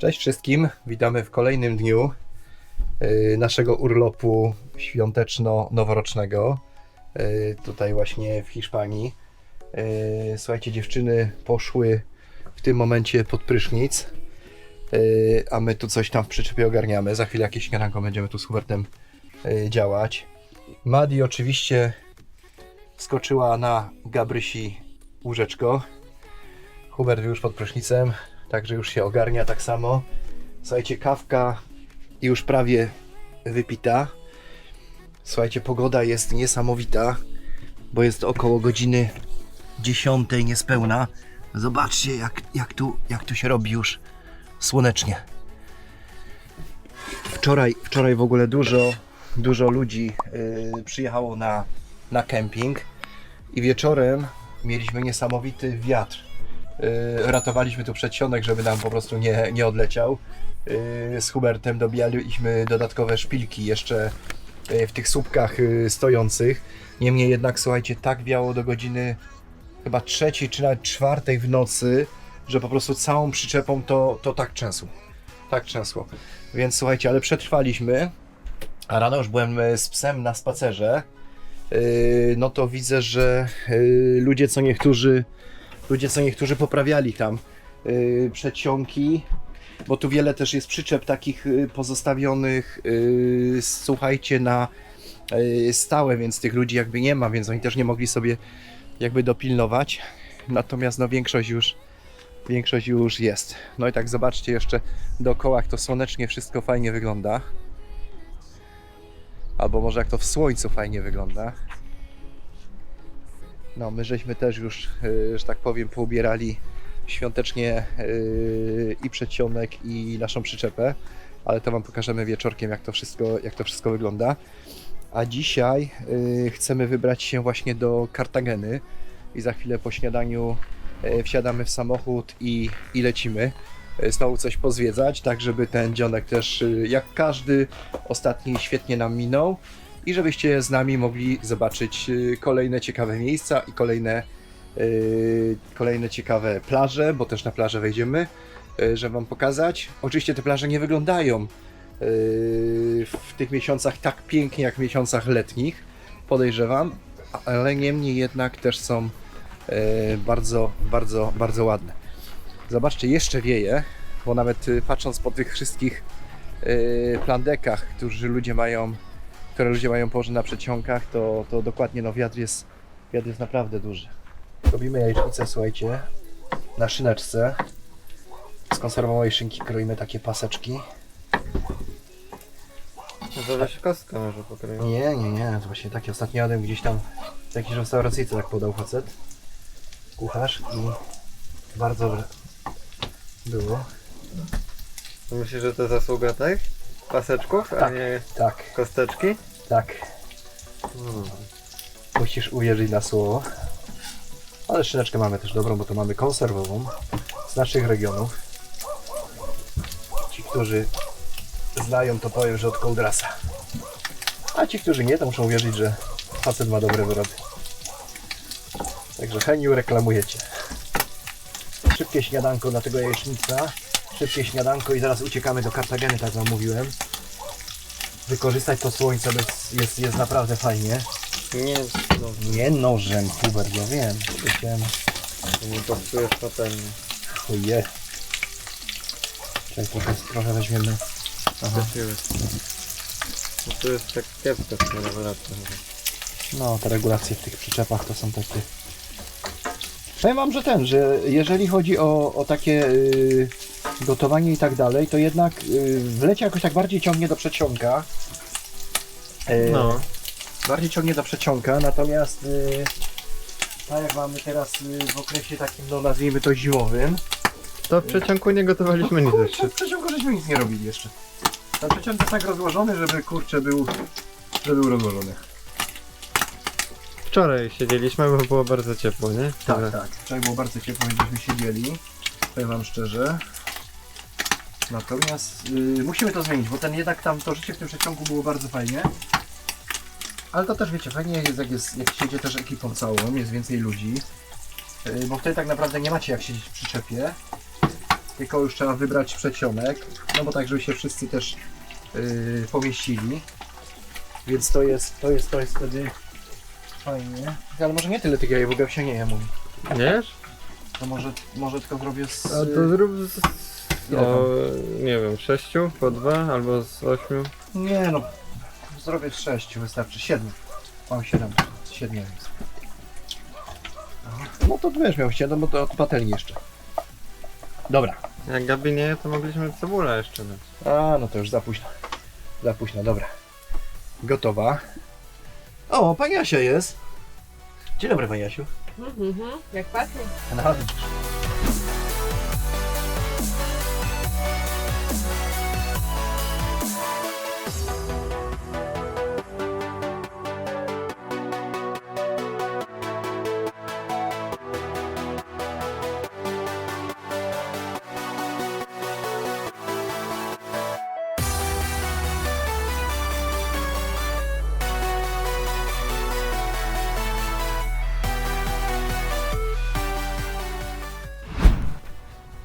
Cześć wszystkim, witamy w kolejnym dniu y, naszego urlopu świąteczno-noworocznego. y, Tutaj właśnie w Hiszpanii. Y, Słuchajcie, dziewczyny poszły w tym momencie pod prysznic, a my tu coś tam w przyczepie ogarniamy. Za chwilę jakieś śniadanko będziemy tu z Hubertem działać. Madi oczywiście skoczyła na Gabrysi łóżeczko. Hubert już pod prysznicem, także już się ogarnia tak samo. Słuchajcie, kawka już prawie wypita. Słuchajcie, pogoda jest niesamowita, bo jest około godziny 10 niespełna. Zobaczcie, jak, jak, tu, jak tu się robi już słonecznie. Wczoraj, wczoraj w ogóle dużo, dużo ludzi yy, przyjechało na, na kemping i wieczorem mieliśmy niesamowity wiatr. Yy, ratowaliśmy tu przedsionek, żeby nam po prostu nie, nie odleciał. Yy, z Hubertem dobijaliśmy dodatkowe szpilki jeszcze yy, w tych słupkach stojących. Niemniej jednak, słuchajcie, tak wiało do godziny chyba trzeciej czy nawet czwartej w nocy, że po prostu całą przyczepą to, to tak trzęsło. Tak trzęsło. Więc słuchajcie, ale przetrwaliśmy. A rano już byłem e, z psem na spacerze. No to widzę, że ludzie co niektórzy ludzie co niektórzy poprawiali tam yy, przedsionki, bo tu wiele też jest przyczep takich yy, pozostawionych, yy, słuchajcie, na yy, stałe, więc tych ludzi jakby nie ma, więc oni też nie mogli sobie jakby dopilnować. Natomiast no większość już większość już jest. No i tak zobaczcie jeszcze dookoła, jak to słonecznie wszystko fajnie wygląda. Albo może jak to w słońcu fajnie wygląda. No, my żeśmy też już, yy, że tak powiem, poubierali świątecznie yy, i przedsionek, i naszą przyczepę, ale to Wam pokażemy wieczorkiem, jak to wszystko, jak to wszystko wygląda. A dzisiaj yy, chcemy wybrać się właśnie do Kartageny i za chwilę po śniadaniu wsiadamy w samochód i, i lecimy. Znowu coś pozwiedzać, tak żeby ten dzionek też, jak każdy ostatni, świetnie nam minął i żebyście z nami mogli zobaczyć y, kolejne ciekawe miejsca i kolejne, y, kolejne ciekawe plaże, bo też na plażę wejdziemy, y, żeby Wam pokazać. Oczywiście te plaże nie wyglądają w tych miesiącach tak pięknie jak w miesiącach letnich, podejrzewam, ale niemniej jednak też są bardzo, bardzo, bardzo ładne. Zobaczcie, jeszcze wieje, bo nawet patrząc po tych wszystkich plandekach, którzy ludzie mają które ludzie mają położone na przeciągach, to, to dokładnie no wiatr jest, wiatr jest naprawdę duży. Robimy jajecznicę, słuchajcie, na szyneczce. Z konserwowanej szynki kroimy takie paseczki. To się kostka może pokryje. Nie, nie, nie, to właśnie takie ostatnio jadłem gdzieś tam w jakiejś restauracyjce tak podał facet. Kucharz i bardzo dobre było. Myślisz, że to zasługa tych paseczków, a Tak. nie Tak, kosteczki? Tak. Musisz uwierzyć na słowo. Ale szyneczkę mamy też dobrą, bo to mamy konserwową z naszych regionów. Ci, którzy znają, to powiem, że od kołdrasa. A ci, którzy nie, to muszą uwierzyć, że facet ma dobre wyroby. Także Heniu reklamujecie. Szybkie śniadanko, dlatego jajecznica. Szybkie śniadanko i zaraz uciekamy do Kartageny, tak wam mówiłem. Wykorzystać to słońce, jest, jest, naprawdę fajnie. Nie, no, Nie nożem, Hubert, ja wiem. To nie popsujesz patelni. Oje. Czekaj, trochę, trochę weźmiemy. Aha. Trafiłeś. No to jest tak kiepsko w tym rewelacji. No, te regulacje w tych przyczepach to są takie... Powiem wam, że ten, że jeżeli chodzi o, o takie y, gotowanie i tak dalej, to jednak y, w lecie jakoś tak bardziej ciągnie do przeciąga. Y, No. Bardziej ciągnie do przeciąga, natomiast y, tak jak mamy teraz y, w okresie takim, no nazwijmy to zimowym, To w przeciągu nie gotowaliśmy nic Kurczę, jeszcze. w przeciągu żeśmy nic nie robili jeszcze. Ten przeciąg jest tak rozłożony, żeby kurczę był, żeby był rozłożony. Wczoraj siedzieliśmy, bo było bardzo ciepło, nie? Tak, tak. Wczoraj było bardzo ciepło, więc żeśmy siedzieli. Powiem wam szczerze. Natomiast y, musimy to zmienić, bo ten jednak tam to życie w tym przeciągu było bardzo fajnie. Ale to też wiecie, fajnie jest jak, jest, jak siedzie też ekipą całą, jest więcej ludzi. Y, bo wtedy tak naprawdę nie macie jak siedzieć w przyczepie. tylko już trzeba wybrać przedsionek, no bo tak, żeby się wszyscy też yy, pomieścili. Więc to jest, to jest, to jest wtedy fajnie. Ale może nie tyle tych jaj, w ogóle się nie je mówi. Wiesz? To może, może tylko zrobię z... A to zrób z... Ile O, nie wiem, sześciu po dwa albo z ośmiu. Nie no, zrobię z sześciu, wystarczy siedmiu. Mam siedem, siedmiu jest. No to będziesz miał siedem, bo to od patelni jeszcze. Dobra. Jak Gabi nie je, to mogliśmy cebulę jeszcze dać. A, no to już za późno. Za późno, dobra. Gotowa. O, pani Asia jest. Dzień dobry, pani Asiu. Mhm, jak pachnie. No, widzisz.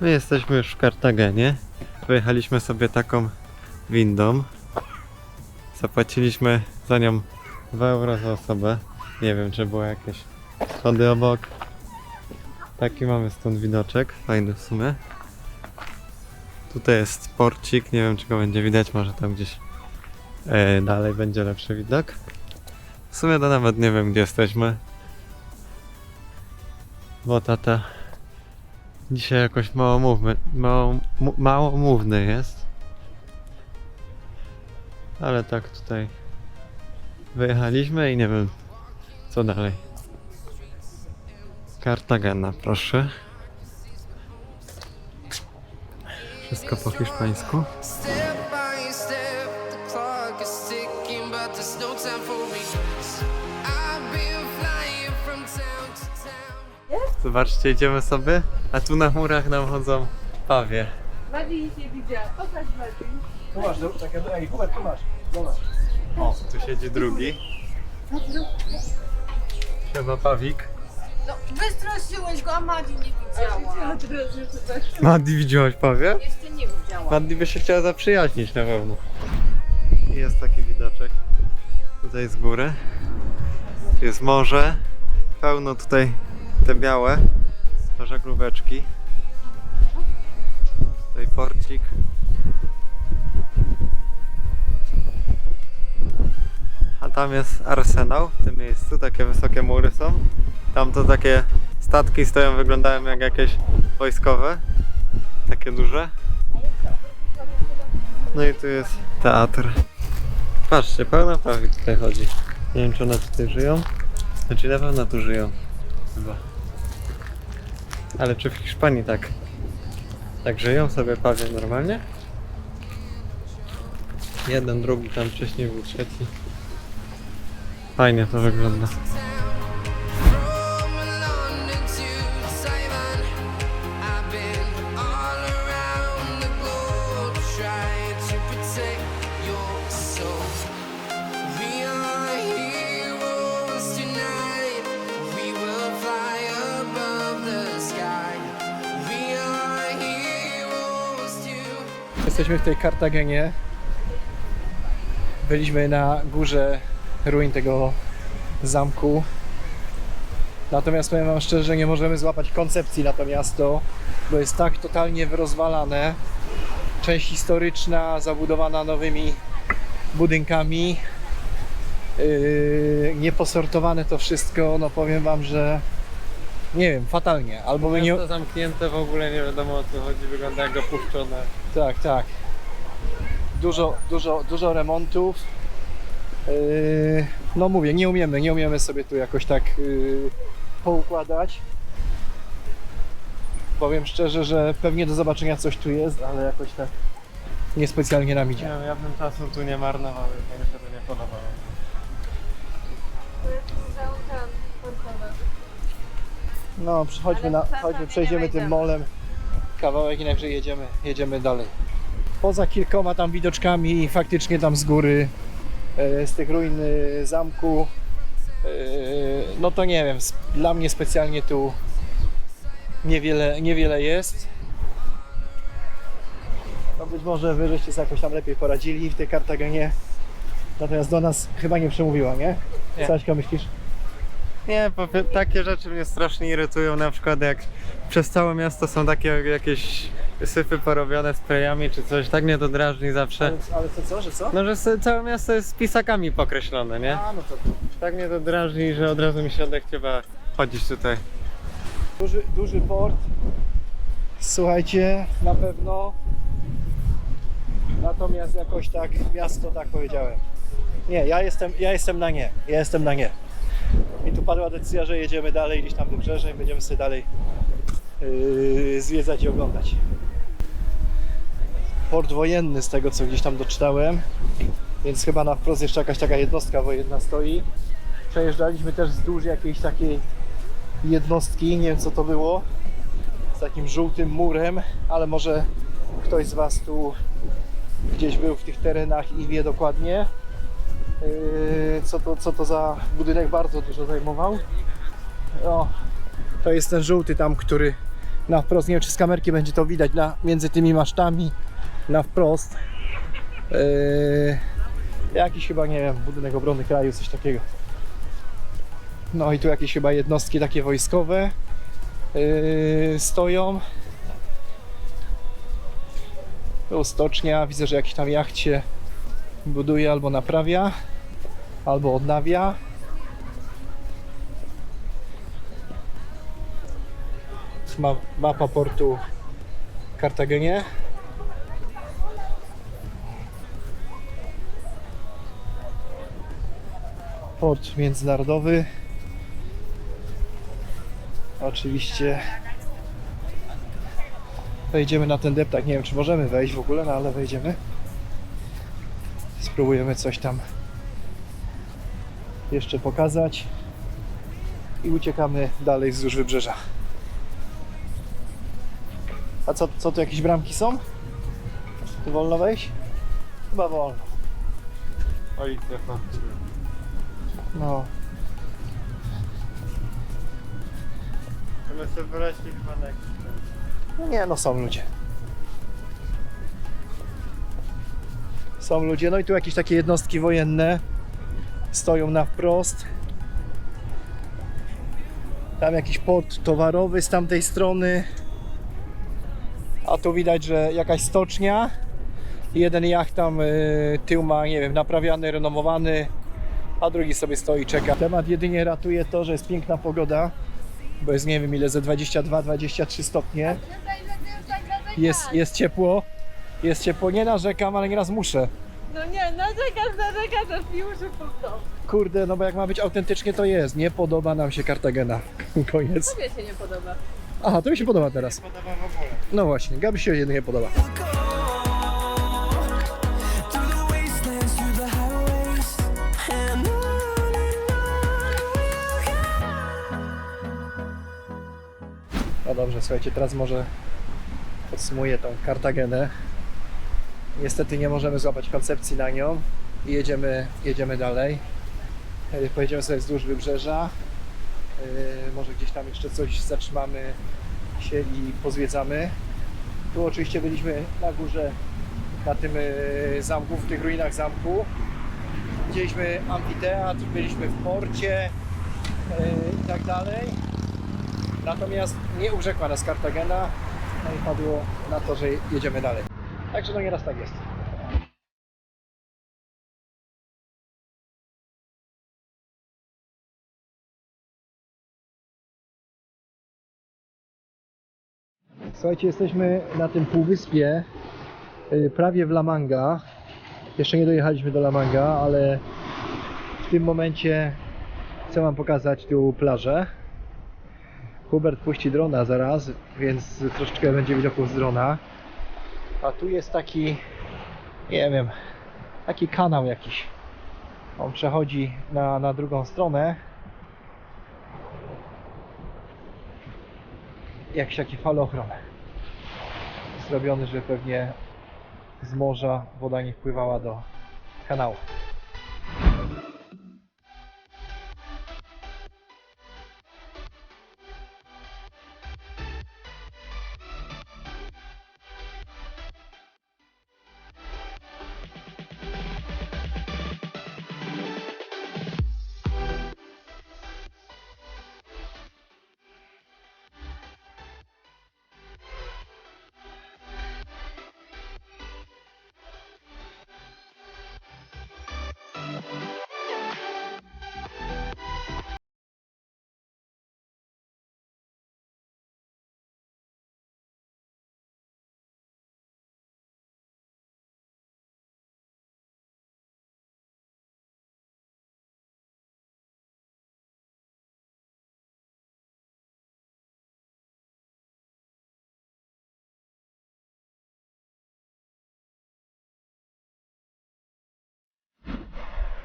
My jesteśmy już w Kartagenie. Wyjechaliśmy sobie taką windą. Zapłaciliśmy za nią 2 euro za osobę. Nie wiem, czy było jakieś schody obok. Taki mamy stąd widoczek. Fajny w sumie. Tutaj jest porcik. Nie wiem, czy go będzie widać. Może tam gdzieś e, dalej będzie lepszy widok. W sumie to nawet nie wiem, gdzie jesteśmy. Bo tata Dzisiaj jakoś mało mówmy, mało, mało mówny jest. Ale tak tutaj wyjechaliśmy i nie wiem co dalej. Kartagena, proszę. Wszystko po hiszpańsku. Zobaczcie, idziemy sobie, a tu na murach nam chodzą pawie. Bardziej nic nie widziała. Pokaż bardziej. Tu masz, do- takie, ej, Hubert, tu masz. Zobacz. O, tu siedzi drugi. Siema Pawik. No, wystraszyłeś go, a Madi nie widziała. Teraz już tak. Widziałaś pawie? Jeszcze nie widziała. Madli by się chciała zaprzyjaźnić na pewno. I Jest taki widoczek tutaj z góry. Jest morze. Pełno tutaj te białe to żaglóweczki. Tutaj porcik. A tam jest arsenał w tym miejscu. Takie wysokie mury są. Tam to takie statki stoją, wyglądają jak jakieś wojskowe. Takie duże. No i tu jest teatr. Patrzcie, pełna pawik tutaj chodzi. Nie wiem czy one tutaj żyją. Znaczy na pewno tu żyją. Chyba. Ale czy w Hiszpanii tak? Tak żyją sobie pawie normalnie? Jeden, drugi, tam wcześniej był trzeci. Fajnie to wygląda. Jesteśmy w tej Kartagenie. Byliśmy na górze ruin tego zamku. Natomiast powiem Wam szczerze, nie możemy złapać koncepcji na to miasto, bo jest tak totalnie wyrozwalane. Część historyczna, zabudowana nowymi budynkami. Yy, nieposortowane to wszystko, no powiem Wam, że nie wiem, fatalnie. Albo my nie, Miasto zamknięte w ogóle nie wiadomo o co chodzi, wygląda jak opuszczone. Tak, tak. Dużo, dużo, dużo remontów. Yy, no mówię, nie umiemy, nie umiemy sobie tu jakoś tak yy, poukładać. Powiem szczerze, że pewnie do zobaczenia coś tu jest, ale jakoś tak niespecjalnie nam Nie idzie. wiem, ja bym czasu tu nie marnował, jak mi się to nie podobało. No, chodźmy, na, chodźmy przejdziemy tym molem kawałek i najwyżej jedziemy, jedziemy dalej. Poza kilkoma tam widoczkami, faktycznie tam z góry, e, z tych ruin e, zamku, e, no to nie wiem, dla mnie specjalnie tu niewiele, niewiele jest. No być może wy żeście sobie jakoś tam lepiej poradzili w tej Kartagenie. Natomiast do nas chyba nie przemówiła, nie? Nie. Saśka, myślisz? Nie, bo takie rzeczy mnie strasznie irytują, na przykład jak przez całe miasto są takie jakieś syfy porobione sprayami czy coś, tak mnie to drażni zawsze. Ale, ale co, co, że co? No, że całe miasto jest pisakami pokreślone, nie? A, no to Tak mnie to drażni, że od razu mi się odechciewa chodzić tutaj. duży, duży port. Słuchajcie, na pewno. Natomiast jakoś tak miasto, tak powiedziałem. Nie, ja jestem, ja jestem na nie. Ja jestem na nie. I tu padła decyzja, że jedziemy dalej gdzieś tam wybrzeże i będziemy sobie dalej yy, zwiedzać i oglądać. Port wojenny z tego co gdzieś tam doczytałem, więc chyba na wprost jeszcze jakaś taka jednostka wojenna stoi. Przejeżdżaliśmy też wzdłuż jakiejś takiej jednostki, nie wiem co to było, z takim żółtym murem, ale może ktoś z Was tu gdzieś był w tych terenach i wie dokładnie, co, to, co to za budynek bardzo dużo zajmował. O, to jest ten żółty tam, który na wprost, nie wiem czy z kamerki będzie to widać, na, między tymi masztami na wprost. Yy, jakiś chyba, nie wiem, budynek obrony kraju, coś takiego. No i tu jakieś chyba jednostki takie wojskowe yy, stoją. Tu stocznia, widzę, że jakiś tam jacht się buduje albo naprawia, albo odnawia. Ma, mapa portu Kartagenie. Port międzynarodowy. Oczywiście wejdziemy na ten deptak. Nie wiem, czy możemy wejść w ogóle, no ale wejdziemy. Spróbujemy coś tam jeszcze pokazać i uciekamy dalej wzdłuż wybrzeża. A co, co tu jakieś bramki są? Tu wolno wejść? Chyba wolno. Policja No, My sobie wyleźli chyba na jakiś No nie, no są ludzie. Są ludzie, no i tu jakieś takie jednostki wojenne stoją na wprost. Tam jakiś port towarowy z tamtej strony. A tu widać, że jakaś stocznia. Jeden jacht tam y, tył ma, nie wiem, naprawiany, renomowany, a drugi sobie stoi, czeka. Temat jedynie ratuje to, że jest piękna pogoda, bo jest nie wiem ile, ze 22-23 stopnie. Jest, jest ciepło. Jest ciepło, nie narzekam, ale nieraz muszę. No nie, narzekasz, narzekasz, aż mi uszy pustą. Kurde, no bo jak ma być autentycznie, to jest. Nie podoba nam się Kartagena. Koniec. Tobie się nie podoba. Aha, to mi się podoba teraz. podoba w ogóle. No właśnie, Gabi się jedynie podoba. No dobrze, słuchajcie, teraz może podsumuję tą Kartagenę. Niestety nie możemy złapać koncepcji na nią i jedziemy, jedziemy dalej. E, Pojedziemy sobie wzdłuż wybrzeża. E, Może gdzieś tam jeszcze coś zatrzymamy się i pozwiedzamy. Tu oczywiście byliśmy na górze, na tym e, zamku, w tych ruinach zamku. Widzieliśmy amfiteatr, byliśmy w porcie i tak dalej. Natomiast nie urzekła nas Kartagena, no i padło na to, że jedziemy dalej. Także no nieraz tak jest. Słuchajcie, jesteśmy na tym półwyspie, y, prawie w La Manga. Jeszcze nie dojechaliśmy do La Manga, ale w tym momencie chcę Wam pokazać tu plażę. Hubert puści drona zaraz, więc troszeczkę będzie widoków z drona. A tu jest taki, nie wiem, taki kanał jakiś. On przechodzi na, na drugą stronę. Jakiś taki falochron. Zrobiony, że pewnie z morza woda nie wpływała do kanału.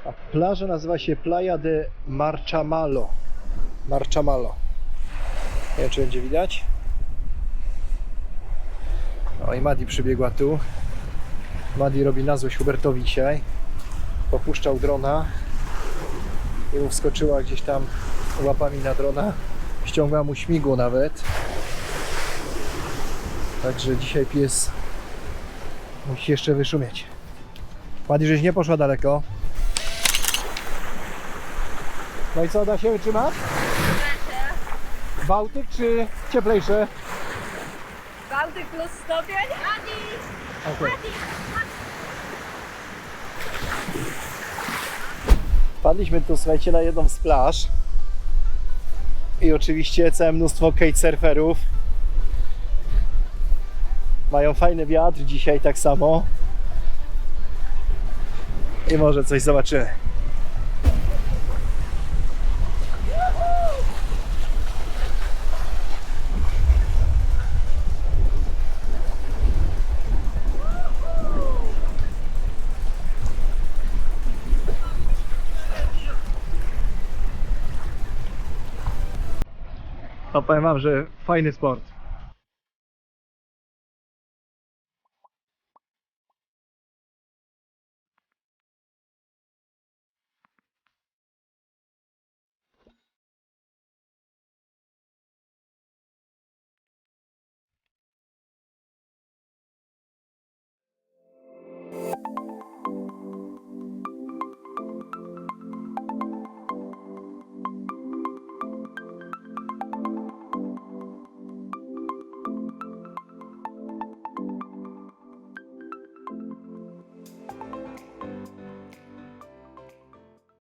A plaża nazywa się Playa de Marchamalo. Marchamalo. Nie wiem, czy będzie widać. O i Madi przybiegła tu. Madi robi na złość Hubertowi dzisiaj. Popuszczał drona i mu wskoczyła gdzieś tam łapami na drona. Ściągła mu śmigło nawet. Także dzisiaj pies musi jeszcze wyszumieć. Madi, żeś nie poszła daleko. No i co, da się wytrzymać? Bałtyk czy cieplejsze? Bałtyk plus stopień? Adi! Okej. Wpadliśmy tu, słuchajcie, na jedną z plaż. I oczywiście całe mnóstwo kitesurferów. Mają fajny wiatr dzisiaj tak samo. I może coś zobaczymy. Powiem wam, że fajny sport.